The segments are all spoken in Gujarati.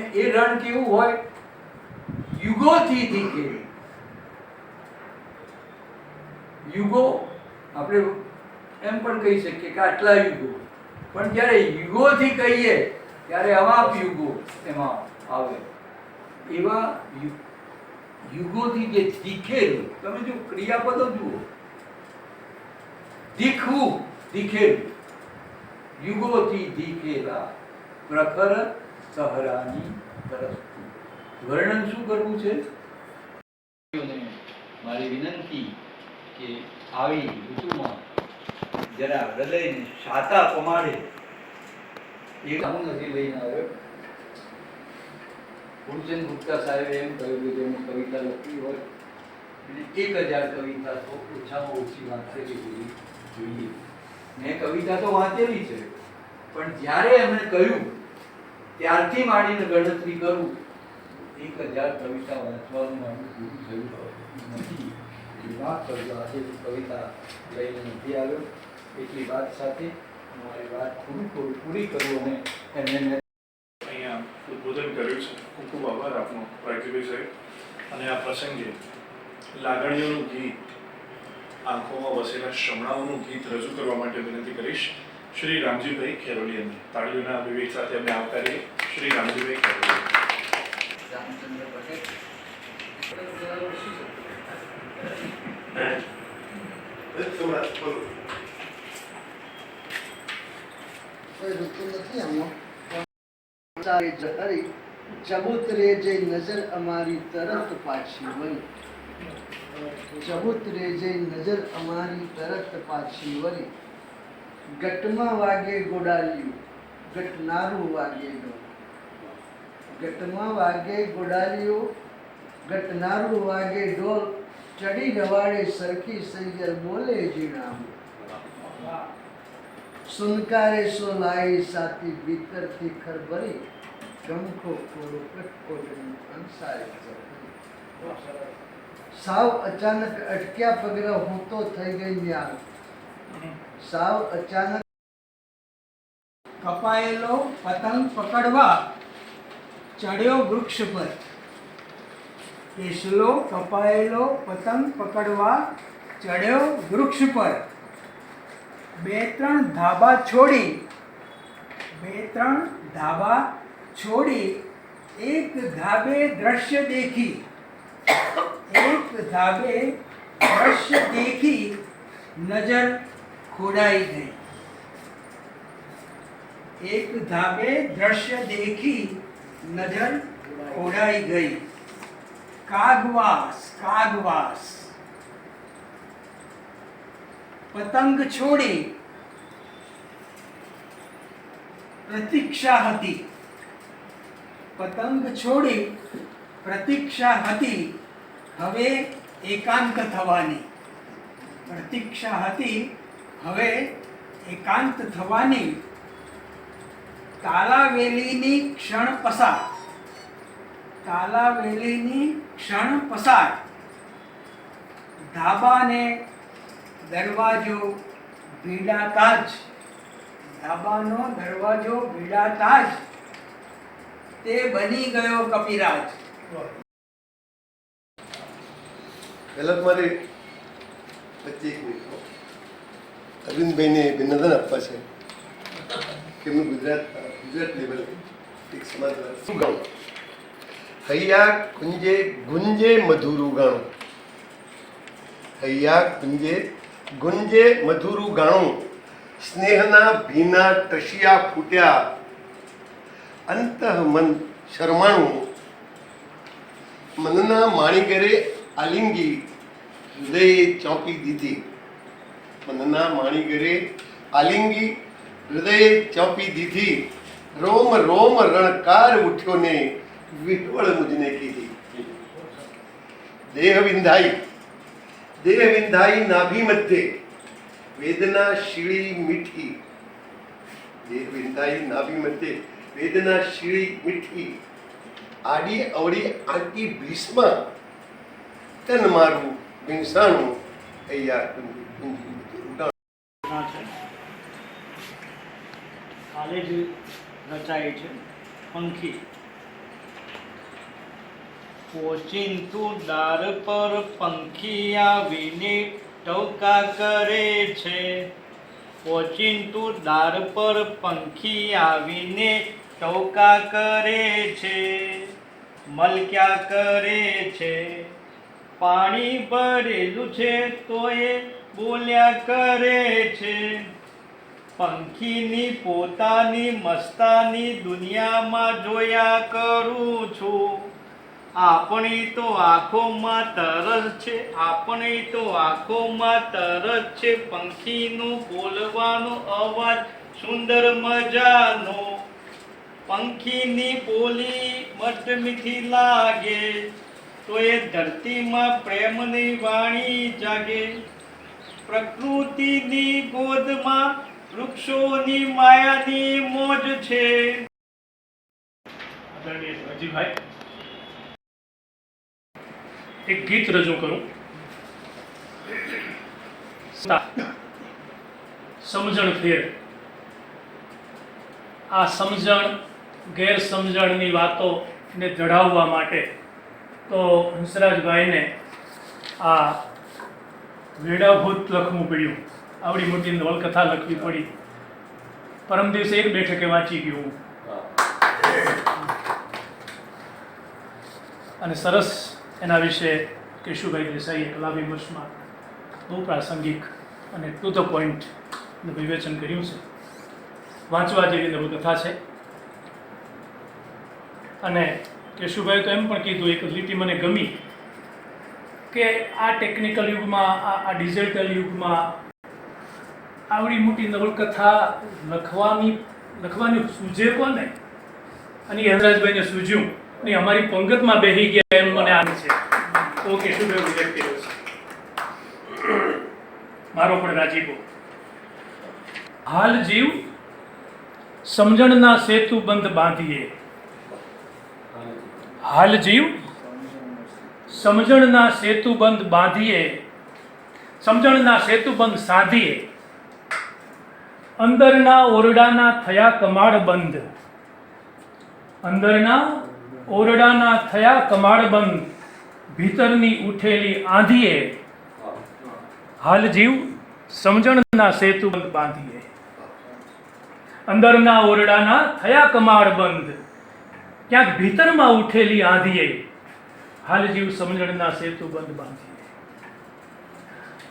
એ રણ કેવું હોય? યુગોથી દીખે યુગો, આપણે એમ પણ કહી શકીએ કે આટલા યુગો. પણ જ્યારે યુગોથી કહીએ, ત્યારે અમાપ યુગો એમાં આવે. એવા યુગોથી જે દીખેલું તમે જો ક્રિયાપદો જુઓ. દીખવું દીખેલું યુગોથી દીખેલા પ્રખર સહરાની તરફ વર્ણન શું કરવું છે? મારી વિનંતી કે આવી ઋતુમાં જરા હૃદયને શાતા પમાડે. એ હું નથી લઈને આવ્યો. ગુરુચંદ ગુપ્તા સાહેબે એમ કહ્યું કે જેમણે કવિતા લખી હોય એટલે એક હજાર કવિતા તો ઓછામાં ઓછી વાંચેલી હોવી જોઈએ. મેં કવિતા તો વાંચેલી છે પણ જ્યારે એમણે કહ્યું ત્યારથી માંડીને ગણતરી કરું, એક હજાર કવિતા વાંચવાનું મારું પૂરું થયું નથી. એ વાત કરજો. આજે કવિતા લઈને નથી આવ્યો. એટલી વાત સાથે મારી વાત પૂરી પૂરી પૂરી કરું અને એમને અહીંયા ઉદ્બોધન કર્યું છે. ખૂબ ખૂબ આભાર આપનો પ્રાગજીભાઈ સાહેબ. અને આ પ્રસંગે લાગણીઓનું ગીત, આંખોમાં વસેલા શમણાઓનું ગીત રજૂ કરવા માટે વિનંતી કરીશ. શ્રી રામજીભાઈ ખેરોલિયાને તાળીઓના વિવેક સાથે અમને આવકારીએ શ્રી રામજીભાઈ જહરી ચબૂતરે જે નજર અમારી તરત પાછી વળી. ચબૂતરે જે નજર અમારી તરત પાછી વળી. ગટમાં વાગે ગોડાલિયું, ગટનારું વાગે ડોલ વાગે ગોડાલિયું, ગટનારું વાગે ડોલ ચડી રવાડે સરખી સૈયર બોલે જીણામ. સુનકારે સો લાઈ સાથી ભીતરથી ખરભરી, ગમખો ખોડો કટકોટની સાવ અચાનક અટક્યા પગલા હું તો થઈ ગઈ ન્યાલ સાવ અચાનક કપાયેલો પતંગ પકડવા ચડ્યો વૃક્ષ પર. કેસલો કપાયેલો પતંગ પકડવા ચડ્યો વૃક્ષ પર. બે ત્રણ ધાબા છોડી, બે ત્રણ ધાબા છોડી એક ધાબે દ્રશ્ય દેખી, એક ધાબે દ્રશ્ય દેખી નજર ખોડાઈ ગઈ એક ધાબે દ્રશ્ય દેખી નજર ખોડાઈ ગઈ કાગવાસ કાગવાસ પતંગ છોડી પ્રતીક્ષા હતી પતંગ છોડી પ્રતીક્ષા હતી હવે એકાંત થવાની પ્રતીક્ષા હતી હવે એકાંત થવાની તાલાવેલીની ક્ષણ પસાર. તાલાવેલીની ક્ષણ પસાર. ધાબાને દરવાજો ભીડાતા જ. ધાબાનો દરવાજો ભીડાતા જ. તે બની ગયો કપિરાજ. પહેલા તો પચીસ મિનિટ અરવિંદભાઈને અભિનંદન આપવા છે કે એમનું ગુજરાત ગુજરાત લેવલ એક સમાજ શું ગાઉં હૈયા કુંજે ગુંજે મધુરું ગાણું. હૈયા કુંજે ગુંજે મધુરું ગાણું. સ્નેહના ભીના ટશિયા ફૂટ્યા. અંતઃ મન શરમાણું. મનના માણીગરે આલિંગી હૃદયે ચોંપી દીધી. મનના માણીગરે આલિંગી હૃદય ચોપી દીધી, રોમ રોમ રણકાર ઉઠ્યો ને વિહવળ મુજને કીધી. દેહ વિંધાઈ દેહ વિંધાઈ નાભી મધ્યે, વેદના શીળી મીઠી. દેહ વિંધાઈ નાભી મધ્યે, વેદના શીળી મીઠી. આડી અવળી આંટી ભીષ્મ, તન મારું ભીંસાણું અહીંયા રચના છે. કાલે જ રચાય છે પંખી. ઓચિંતું દાર પર પંખી આવીને ટવકા કરે છે. ઓચિંતું દાર પર પંખી આવીને ટવકા કરે છે. મલક્યા કરે છે. પાણી ભરેલું છે તો એ બોલ્યા કરે છે. પંખીની પોતાની મસ્તાની દુનિયામાં જોયા કરું છું. આપણી તો આંખોમાં તરસ છે, આપણી તો આંખોમાં તરસ છે. પંખીનું બોલવાનો અવાજ સુંદર મજાનો. પંખીની બોલી મસ્ત મીઠી લાગે, તો એ ધરતીમાં પ્રેમની વાણી જાગે. પ્રકૃતિની ગોદમાં, વૃક્ષોની માયાની મોજ છે. એક ગીત રજૂ કરું. સમજણ ફેર. આ સમજણ, ગેરસમજણની વાતોને જડાવવા માટે તો હંસરાજભાઈને આ વેડાભૂત લખવું પડ્યું. આવડી મોટી નવલકથા લખવી પડી. પરમ દિવસે એક બેઠકે વાંચી ગયું અને સરસ એના વિશે કેશુભાઈ દેસાઈએ કલા વિમર્શમાં બહુ પ્રાસંગિક અને ટુ ધ પોઈન્ટ વિવેચન કર્યું છે. વાંચવા જેવી નવલકથા છે. અને કેશુભાઈ તો એમ પણ કીધું, એક લીટી મને ગમી. કે આ ટેકનિકલ યુગમાં, આ ડિજિટલ યુગમાં આવડી મોટી નવલકથા લખવાની લખવાની સૂઝે કોને અને એ હંસરાજભાઈને સૂઝ્યું. અને અમારી પંગતમાં બેહી ગયા એમ મને આનંદ છે. ઓકે કેશુભાઈ ઉલ્લેખ કર્યો છે મારો પણ રાજીપો. હાલ જીવ સમજણના સેતુ બંધ બાંધીએ. હાલ જીવ સમજણના સેતુ બંધ બાંધીએ. સમજણના સેતુબંધ સાધીએ. અંદરના ઓરડાના થયા કમાડ બંધ. અંદરના ઓરડાના થયા કમાડ બંધ. ભીતરની ઉઠેલી આંધીએ. હાલ જીવ સમજણના સેતુબંધ બાંધીએ. અંદરના ઓરડાના થયા કમાડ બંધ. ક્યાંક ભીતરમાં ઉઠેલી આંધીએ. હાલ જીવ સમજણના સેતુ બંધ બાંધી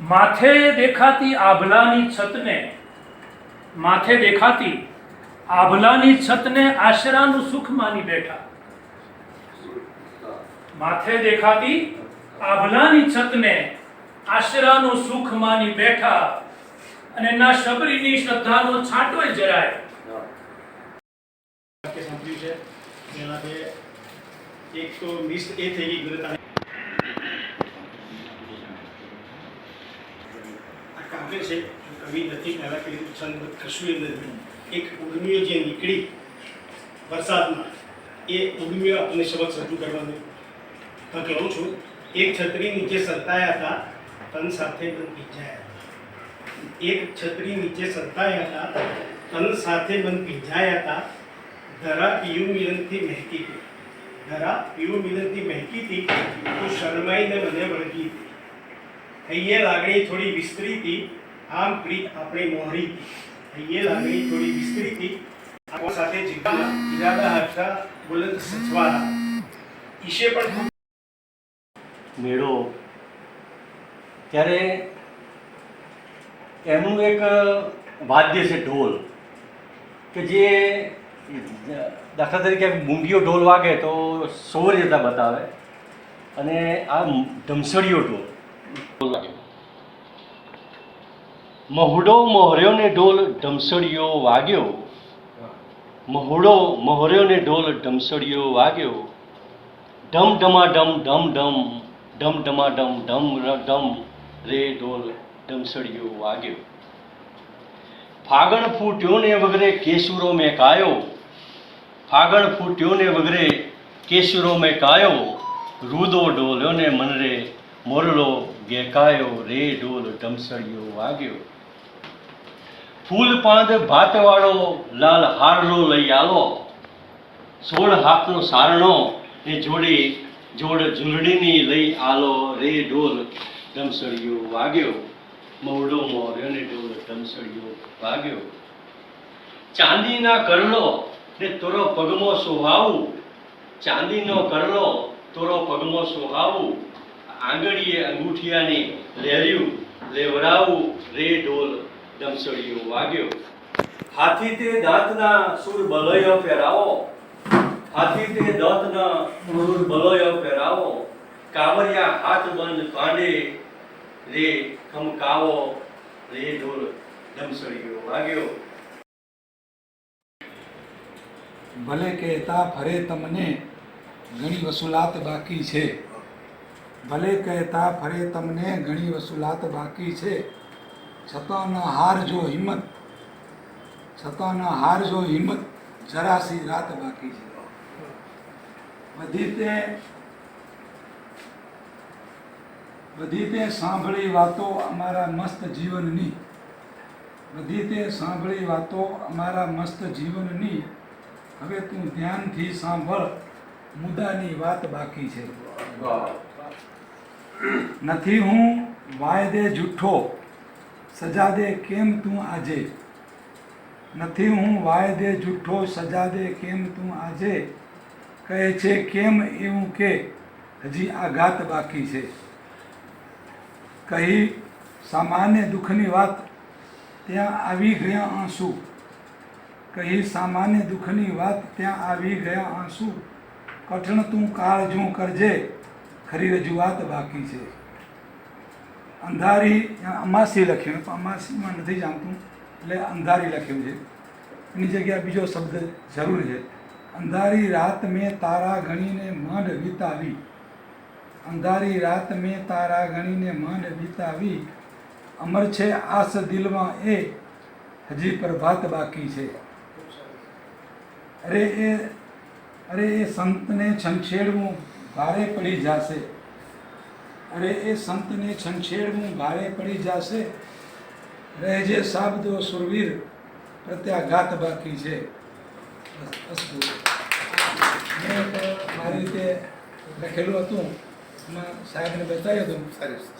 માથે દેખાતી આભલાની છતને માથે દેખાતી આભલાની છતને આશરાનું સુખ માની બેઠા. માથે દેખાતી આભલાની છતને આશરાનું સુખ માની બેઠા અને ના શબરીની શ્રદ્ધાનો છાંટો જરાય. છે. એક તો મિસ એ થઈ ગઈ ગુરુતાની આ કાવ્ય છે, કવિ નથી, પહેલા કીધું છંદ કશું એ નથી. એક ઉર્મિઓ જે નીકળી વરસાદમાં, એ ઉર્મિઓ આપણને સમક્ષ રજૂ કરવાનું. તો કહું છું, એક છત્રી નીચે સંતાયા હતા, તન સાથે બંધ ભીંજાયા હતા. એક છત્રી નીચે સંતાયા હતા, તન સાથે બંધ ભીંજાયા હતા, ધરા પીયું મિલનથી મહેકી હતી ધરા પીયું મિલનથી તો શરમાઈને મને વળગી હૈયે લાગણી થોડી વિસ્તરી હતી. આમ પ્રીત આપણે મોહરી હૈયે લાગણી થોડી વિસ્તરી હતી. આપો સાથે જીવતા ઈરાદા હતા બુલંદ સચવારા. ઈશે પણ મેળો. ત્યારે એમનું એક વાદ્ય છે ઢોલ, કે જે દાખલા તરીકે મૂંગીઓ ઢોલ વાગે તો સોર જતા બતાવે. અને આ ઢમસડીયો ઢોલ. વાગે. મહુડો મોહર્યો ને ઢોલ ઢમસડીયો વાગ્યો. મહુડો મોહર્યો ને ઢોલ ઢમસડીયો વાગ્યો. ઢમ ઢમા ઢમ ઢમ ઢમ ઢમ ઢમા ઢમ ઢમ ર ઢમ રે ઢોલ ઢમસડીઓ વાગ્યો. ફાગણ ફૂટ્યો ને વગરે કેસુરો મેં કાયો. ફાગણ ફૂટ્યો ને વગરે કેસુરો મેં કાયો રૂદો ડોલ્યો ને મનરે, મોરલો ગેકાયો, રે ઢોલ ઢમસળિયો વાગ્યો. ફૂલ પાંદ ભાતવાળો લાલ હારલો લઈ આવો સોળ હાથનો સારણો એ જોડી જોડ ઝૂંડણીની લઈ આલો, રે ઢોલ ધમસળિયો વાગ્યો. મવડો મોર્યો ને ઢોલ ધમસળિયો વાગ્યો. ચાંદીના કરલો ને તોરો પગમો સોહાવું. ચાંદીનો કરલો તોરો પગમો સોહાવું. આંગળીએ અંગૂઠિયાને લહેર્યું લેવરાવું, રે ઢોલ ડમસડીયો વાગ્યો. હાથી તે દાંતના સુર બલયો ફેરાવો. હાથી તે દાંતના સુર બલયો ફેરાવો. કાવરિયા હાથ બંધ કાંડે રે ખમકાવો. રે ઢોલ ડમસડીયો વાગ્યો. ભલે કહેતા ફરે તમને ઘણી વસૂલાત બાકી છે. ભલે કહેતા ફરે તમને ઘણી વસૂલાત બાકી છે. છતાં ન હારજો હિંમત છતાં ન હારજો હિંમત, જરાસી રાત બાકી છે. બધી તે બધી તે સાંભળી વાતો અમારા મસ્ત જીવનની બધી તે સાંભળી વાતો અમારા મસ્ત જીવનની હવે તું ધ્યાનથી સાંભળ, મુદ્દાની વાત બાકી છે. નથી હું વાયદે જૂઠો સજા દે કેમ તું આજે? નથી હું વાયદે જૂઠો સજા દે કેમ તું આજે? કહે છે કેમ એવું કે હજી આઘાત બાકી છે. કહી સામાન્ય દુઃખની વાત, ત્યાં આવી ગયા આંસુ. કહી સામાન્ય દુઃખની વાત ત્યાં આવી ગયા આંસુ. કઠણ તું કાળજું કરજે, ખરી રજૂઆત બાકી છે. અંધારી અમાસી લખ્યું, પણ અમાસીમાં નથી જાણતું, એટલે અંધારી લખ્યું છે. એની જગ્યાએ બીજો શબ્દ જરૂર છે. અંધારી રાત મેં તારા ગણીને માંડ વિતાવી. અંધારી રાત મેં તારા ગણીને માંડ વિતાવી. અમર છે આસ દિલમાં એ, હજી પ્રભાત બાકી છે. અરે એ અરે એ સંતને છંછેડવું ભારે પડી જશે. અરે એ સંતને છંછેડવું ભારે પડી જશે. રહેજે સાબદો સુરવીર પ્રત્યાઘાત બાકી છે. મેં મારી રીતે લખેલું હતું. એમાં સાહેબને બતાવ્યું હતું.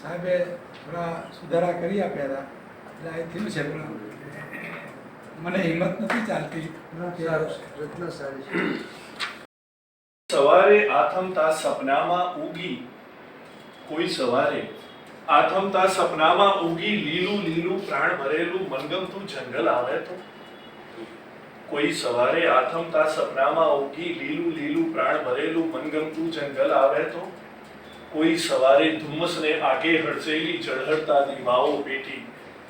સાહેબે થોડા સુધારા કરી આપ્યા હતા. એટલે આ થયું છે પણ મને હિંમત નથી ચાલતી. સારું સારી છે. સવારે આથમતા સપનામાં ઉગી કોઈ સવારે આથમતા સપનામાં ઉગી લીલું લીલું પ્રાણ ભરેલું મનગમતું જંગલ આવે તો? કોઈ સવારે આથમતા સપનામાં ઉગી લીલું લીલું પ્રાણ ભરેલું મનગમતું જંગલ આવે તો? કોઈ સવારે ધુમ્મસને આગે હડસેલી ચળહળતા દીવાઓ પેટી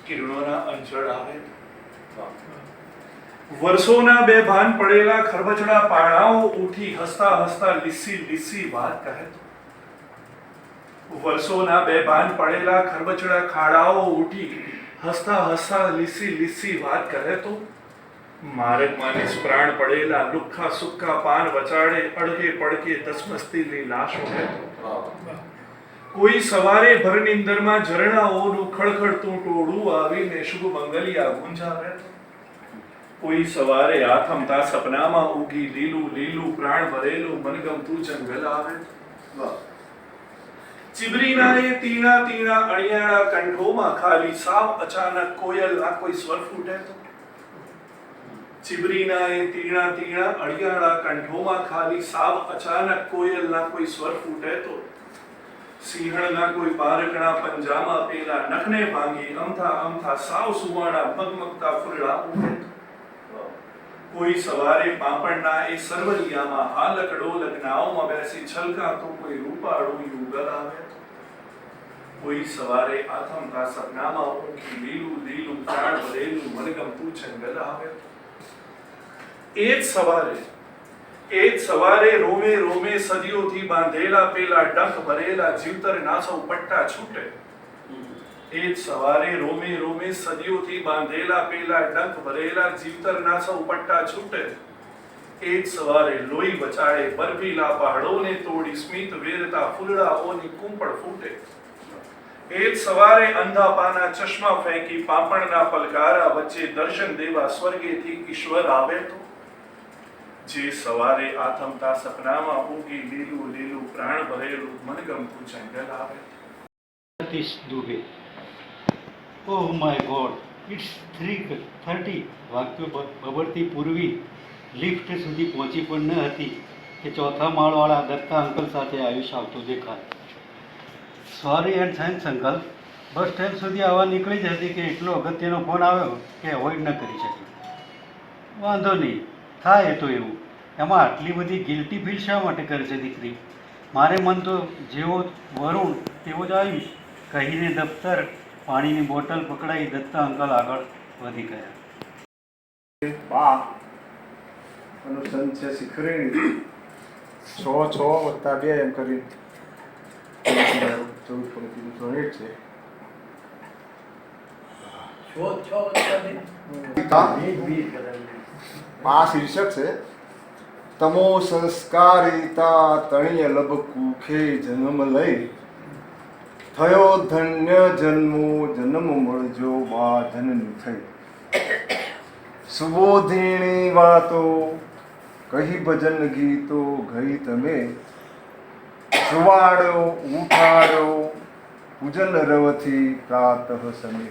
કિરણોના અંજળ આવે તો? વર્ષોના બે ભાન પડેલા ખરબચડા પાણાઓ ઉઠી હસતા હસતા લીસી લીસી વાત કહે તો. વર્ષોના બે ભાન પડેલા ખરબચડા ખાડાઓ ઉઠી હસતા હસતા લીસી લીસી વાત કહે તો. મારક માનીસ પ્રાણ પડેલા લુખ્ખા સુક્કા પાન વચાડે અડકે પડકે તસમસ્તીની લાશ ઉઠે કોઈ સવારે ભર નિંદરમાં ઝરણાઓનું ખળખળતું ટોળું આવીને શુભ મંગલિયા ગુંજાવે તો. કોઈ સવારે આથમતા સપનામાં ઉગી લીલું લીલું પ્રાણ ભરેલું મનગમતું જંગલ આવે? ચીબરીના એ તીણા તીણા અણિયાળા કંઠોમાં ખાલી સાવ અચાનક કોયલના કોઈ સ્વર ફૂટે તો? ચીબરીના એ તીણા તીણા અણિયાળા કંઠોમાં ખાલી સાવ અચાનક કોયલના કોઈ સ્વર ફૂટે તો? સિંહણના કોઈ પારકણા પંજામાં પેલા નખને ભાંગી અમથા અમથા સાવ સુવાણા મગમગતા ફૂરડા ઉઠે કોઈ સવારે પાપણના એ સર્વલિયામાં આ લકડો લગ્નાઓમાં બેસી છલકાતું કોઈ રૂપાળું યુગલ આવે? કોઈ સવારે આથમતા સપનામાં ઊંઘી લીલું લીલું પ્રાણ ભરેલું મનગમતું જંગલ આવે? એ જ સવારે, એ જ સવારે રોમે રોમે સદીઓથી બાંધેલા પેલા ડંખ ભરેલા જીવતર નાસો પટ્ટા છૂટે. એ સવારે રોમે રોમે સદીઓથી બાંધેલા પેલા ડંખ ભરેલા જીવતરના સૌ પટ્ટા છૂટે. એ જ સવારે લોહી બચાડે બરફીલા પહાડોને તોડી સ્મિત વેરતા ફૂલડાઓની કુંપળ ફૂટે. એ જ સવારે અંધા પાના ચશ્મા ફેંકી પાપણના પલકારા વચ્ચે દર્શન દેવા સ્વર્ગેથી ઈશ્વર આવે તો? જે સવારે આથમતા સપનામાં ઉગી લીલું લીલું પ્રાણ ભરેલું મનગમતું જંગલ આવે Satish Dubey. Oh my god it's three thirty વાક્યો બબડતી પૂર્વી લિફ્ટ સુધી પહોંચી પણ ન હતી કે ચોથા માળવાળા દત્તા અંકલ સાથે આયુષ આવતો દેખાય. Sorry and thanks uncle bus stand સુધી આવવા નીકળી જ હતી કે એટલો અગત્યનો ફોન આવ્યો કે અવોઇડ ન કરી શકી. વાંધો નહીં, થાય તો એવું. એમાં આટલી બધી ગિલ્ટી ફીલ શા માટે કરે છે દીકરી? મારે મન તો જેવો વરુણ તેવો જ આવીશ કહીને દફતર પાણીની બોટલ પકડાઈ દત્તા અંકલ આગળ વધી ગયા. બા અનુસંધ છે શિખરેણી. છ છ વત્તા બે એમ કરી ચૌદ પંક્તિનું સોનેટ છે. બે. શીર્ષક છે. તમો સંસ્કારિતા તણીય લબકુ કુખે જન્મ લઈ. થયો ધન્ય જન્મો, જન્મ મળજો બા જનની થઈ સુબોધિણી વાતો, કહી ભજન ગીતો ગઈ તમે. સુવાડો ઉઠાડો પૂજન રવથી પ્રાતઃ સમે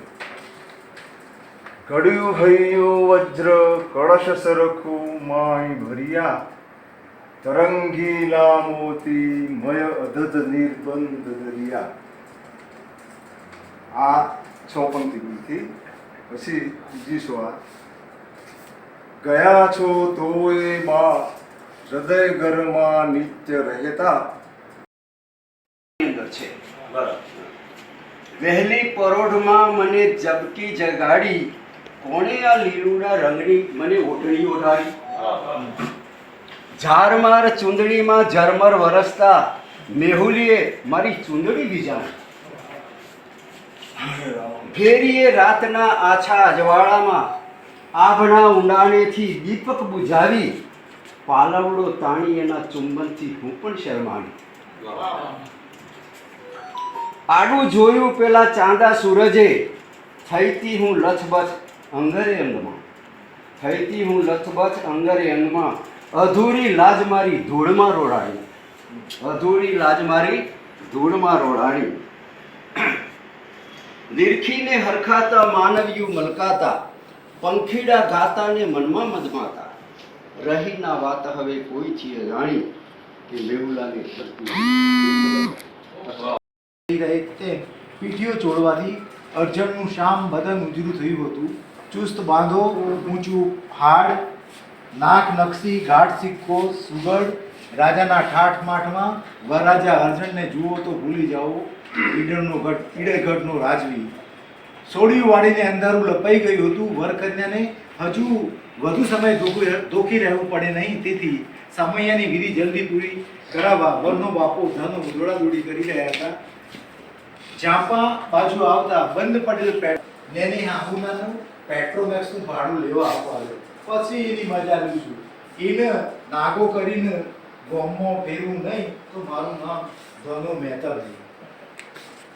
ઘડ્યું હૈયું વજ્ર, કળશ સરખું માય ભર્યા. તરંગીલા મોતી મય અધધ નિર્બંધ દરિયા આ છ પંક્તિ પછી બીજી સ્વા ગયા છો તોય બા હૃદય ઘરમાં નિત્ય રહેતા. છે. વહેલી પરોઢમાં મને જબકી જગાડી, કોણે આ લીલુના રંગની મને ઓઢણી ઓઢાડી? ઝારમાર ચૂંદડીમાં ઝરમર વરસતા, મેહુલીએ મારી ચૂંદડી બીજાણી ફેરીએ રાતના આછા અજવાળામાં આભના ઊંડાણેથી દીપક બુઝાવી પાલવડો તાણી એના ચુંબનથી હું પણ શરમાણી. આડું જોયું પેલા ચાંદા સૂરજે, થઈતી હું લથબથ અંગરે અંગમાં, થઈતી હું લથબથ અંગરે અંગમાં, અધૂરી લાજ મારી ધૂળમાં રોડાણી, અધૂરી લાજ મારી ધૂળમાં રોડાણી. નિરખીને હરખાતા, માનવ્યું મલકાતા, પંખીડા ગાતા ને મનમાં મદમાતા. રહી ના વાત હવે કોઈ છીએ જાણી કે મેહુલાને તે પીઠીઓ છોડવાથી અર્જનનું શામ બદન ઉજરું થયું હતું. ચુસ્ત બાંધો, ઊંચું હાડ, નાક નકશી, ગાઢ સિક્કો સુગડ રાજાના ઠાઠ માઠમાં, વરરાજા અર્જનને જુઓ તો ભૂલી જાઓ. ઈડરનો ગઢ ઈડે ગઢનો રાજવી. સોડિયું વાળીને અંધારું લપાઈ ગયું હતું. વરકન્યાને હજુ વધુ સમય ધોકી રહેવું પડે નહીં. તેથી સમયની વિધિ જલ્દી પૂરી કરાવવા વરનો બાપો ધનો દોડાદોડી કરી રહ્યા હતા. ચાંપા બાજુ આવતા બંધ પડેલ પેટ નેની હાહુનાનું પેટ્રોમેક્સનું ભાડું લેવા આપવા આવ્યો. પછી એની મજા લઈશું એને નાગો કરીને ગોમમાં ફેરવું નહીં તો મારું નામ ધનો મહેતા નહીં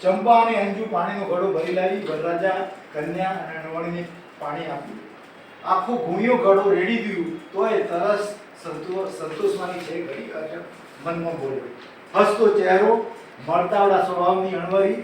ચંપા અને અંજુ પાણીનો ઘડો ભરી લાવી, વરરાજા, કન્યા અને અણવણીને પાણી આપ્યું આખો ગુણ્યો ઘડો રેડી દીધું તોય તરસ સંતોષ સંતોષવાની છે ઘડી. મનમાં બોલ્યો. હસતો ચહેરો, મળતાવડા સ્વભાવની અણવરી